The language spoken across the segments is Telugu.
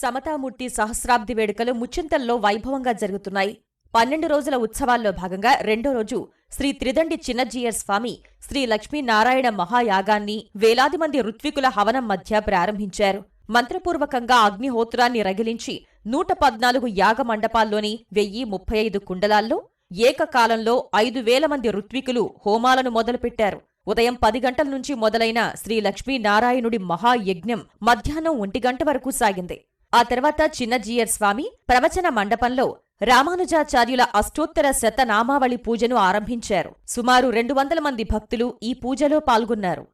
సమతామూర్తి సహస్రాబ్ది వేడుకలు ముచ్చింతల్లో వైభవంగా జరుగుతున్నాయి. పన్నెండు రోజుల ఉత్సవాల్లో భాగంగా రెండో రోజు శ్రీ త్రిదండి చిన్నజీయర్ స్వామి శ్రీ లక్ష్మీనారాయణ మహాయాగాన్ని వేలాది మంది ఋత్వికుల హవనం మధ్య ప్రారంభించారు. మంత్రపూర్వకంగా అగ్నిహోత్రాన్ని రగిలించి నూట పద్నాలుగు యాగ మండపాల్లోని వెయ్యి ముప్పై ఐదు కుండలాల్లో ఏకకాలంలో ఐదు వేల మంది ఋత్వికులు హోమాలను మొదలుపెట్టారు. ఉదయం పది గంటల నుంచి మొదలైన శ్రీ లక్ష్మీనారాయణుడి మహాయజ్ఞం మధ్యాహ్నం ఒంటి గంట వరకు సాగింది. ఆ తర్వాత చిన్నజీయర్ స్వామి ప్రవచన మండపంలో రామానుజాచార్యుల అష్టోత్తర శతనామావళి పూజను ఆరంభించారు. సుమారు రెండు వందల మంది భక్తులు ఈ పూజలో పాల్గొన్నారు.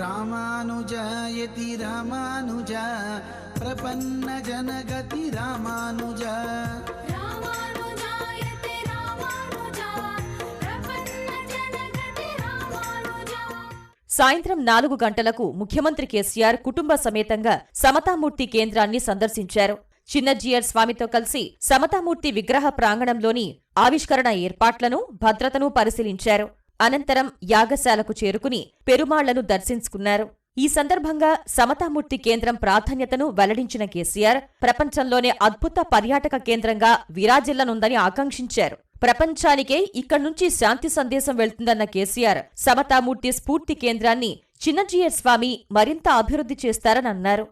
రామానుజాయతి రామానుజ ప్రపన్న జనగతి రామానుజ. సాయంత్రం నాలుగు గంటలకు ముఖ్యమంత్రి కేసీఆర్ కుటుంబ సమేతంగా సమతామూర్తి కేంద్రాన్ని సందర్శించారు. చిన్నజీఆర్ స్వామితో కలిసి సమతామూర్తి విగ్రహ ప్రాంగణంలోని ఆవిష్కరణ ఏర్పాట్లను భద్రతను పరిశీలించారు. అనంతరం యాగశాలకు చేరుకుని పెరుమాళ్ళను దర్శించుకున్నారు. ఈ సందర్భంగా సమతామూర్తి కేంద్రం ప్రాధాన్యతను వెల్లడించిన కేసీఆర్ ప్రపంచంలోనే అద్భుత పర్యాటక కేంద్రంగా విరాజిల్లనుందని ఆకాంక్షించారు. ప్రపంచానికే ఇక్కడి నుంచి శాంతి సందేశం వెళ్తుందన్న కేసీఆర్ సమతామూర్తి స్ఫూర్తి కేంద్రాన్ని చిన్నజీయ స్వామి మరింత అభివృద్ధి చేస్తారని అన్నారు.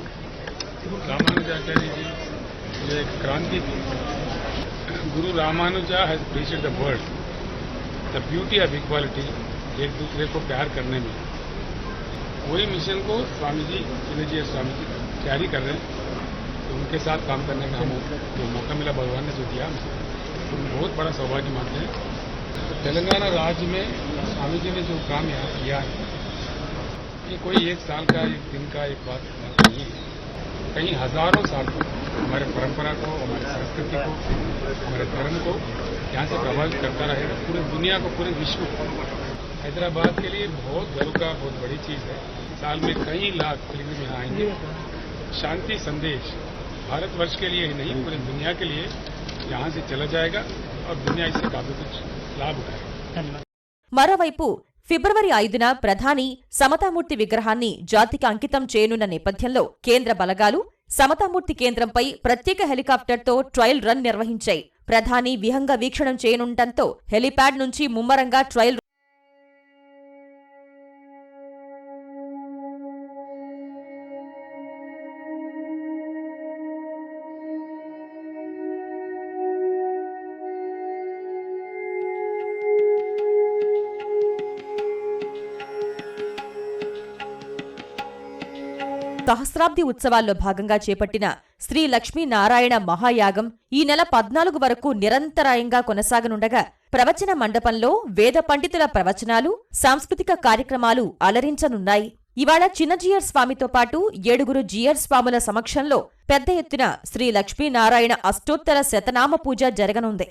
Guru Ramanuja has created the world. The beauty of equality एक दूसरे को प्यार करने में। वही मिशन को स्वामी जी चिन्हजी स्वामी जी तैयारी कर रहे हैं। तो उनके साथ काम करने का हम जो मौका मिला, भगवान ने जो दिया तो बहुत बड़ा सौभाग्य मानते हैं। तो तेलंगाना राज्य में स्वामी जी ने जो काम यहाँ किया है, ये कोई एक साल का, एक दिन का, एक बात नहीं है। कई हज़ारों साल तक हमारे परंपरा को हमारी संस्कृति को हमारे धर्म को यहाँ से प्रभावित करता रहेगा पूरी दुनिया को पूरे विश्व को हैदराबाद के लिए बहुत गर्व का बहुत बड़ी चीज़ है साल में कई लाख पिलग्रिम यहाँ आएंगे शांति संदेश भारतवर्ष के लिए ही नहीं पूरी दुनिया के लिए यहाँ से चला जाएगा और दुनिया इससे काफी कुछ लाभ उठाएगी మరోవైపు ఫిబ్రవరి ఐదున ప్రధాని సమతామూర్తి విగ్రహాన్ని జాతికి అంకితం చేయనున్న నేపథ్యంలో కేంద్ర బలగాలు సమతామూర్తి కేంద్రంపై ప్రత్యేక హెలికాప్టర్తో ట్రయల్ రన్ నిర్వహించాయి. ప్రధాని విహంగ వీక్షణం చేయనుండటంతో హెలీప్యాడ్ నుంచి ముమ్మరంగా ట్రయల్ సహస్రాబ్ది ఉత్సవాల్లో భాగంగా చేపట్టిన శ్రీ లక్ష్మీనారాయణ మహాయాగం ఈ నెల పద్నాలుగు వరకు నిరంతరాయంగా కొనసాగనుండగా ప్రవచన మండపంలో వేద పండితుల ప్రవచనాలు సాంస్కృతిక కార్యక్రమాలు అలరించనున్నాయి. ఇవాళ చిన్నజీయర్ స్వామితో పాటు ఏడుగురు జీయర్ స్వాముల సమక్షంలో పెద్ద ఎత్తున శ్రీ లక్ష్మీనారాయణ అష్టోత్తర శతనామ పూజ జరగనుంది.